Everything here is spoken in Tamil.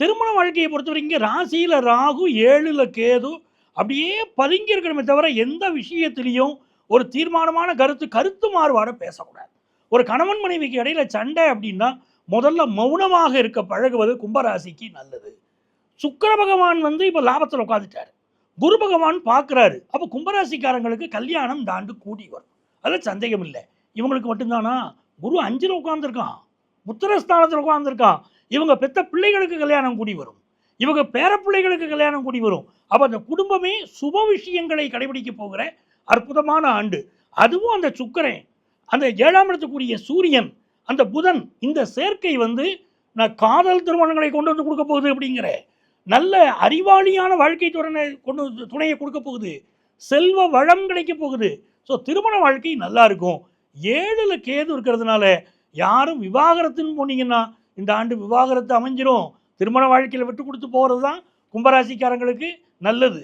திருமண வாழ்க்கையை பொறுத்த வரைக்கும் ராசியில் ராகு ஏழுல கேது அப்படியே பதுங்கி இருக்கணுமே தவிர எந்த விஷயத்திலையும் ஒரு தீர்மானமான கருத்து கருத்து மாறுபாட பேசக்கூடாது. ஒரு கணவன் மனைவிக்கு இடையில சண்டை அப்படின்னா முதல்ல மௌனமாக இருக்க பழகுவது கும்பராசிக்கு நல்லது. சுக்கர பகவான் வந்து இப்போ லாபத்தில் உட்காந்துட்டாரு குரு பகவான் பார்க்குறாரு அப்போ கும்பராசிக்காரங்களுக்கு கல்யாணம் தாண்டு கூடி வரும். அதில் சந்தேகம் இல்லை. இவங்களுக்கு மட்டும்தானா? குரு அஞ்சில் உட்காந்துருக்கான் உத்தரஸ்தானத்தில் உட்காந்துருக்கான் இவங்க பெத்த பிள்ளைகளுக்கு கல்யாணம் கூடி வரும். இவங்க பேரப்பிள்ளைகளுக்கு கல்யாணம் கூடி வரும். அப்போ அந்த குடும்பமே சுப விஷயங்களை கடைபிடிக்க போகிற அற்புதமான ஆண்டு. அதுவும் அந்த சுக்கரன். அந்த ஏழாம் இடத்துக்குரிய சூரியன் அந்த புதன் இந்த சேர்க்கை வந்து நான் காதல் திருமணங்களை கொண்டு வந்து கொடுக்க போகுது அப்படிங்கிற நல்ல அறிவாளியான வாழ்க்கை துறனை கொண்டு வந்து துணையை கொடுக்க போகுது. செல்வ வளம் கிடைக்க போகுது. ஸோ திருமண வாழ்க்கை நல்லா இருக்கும். ஏழில் கேது இருக்கிறதுனால யாரும் விவாகரத்துன்னு போனீங்கன்னா இந்த ஆண்டு விவாகரத்து அமைஞ்சிரும். திருமண வாழ்க்கையில் விட்டு கொடுத்து போகிறது தான் கும்பராசிக்காரங்களுக்கு நல்லது.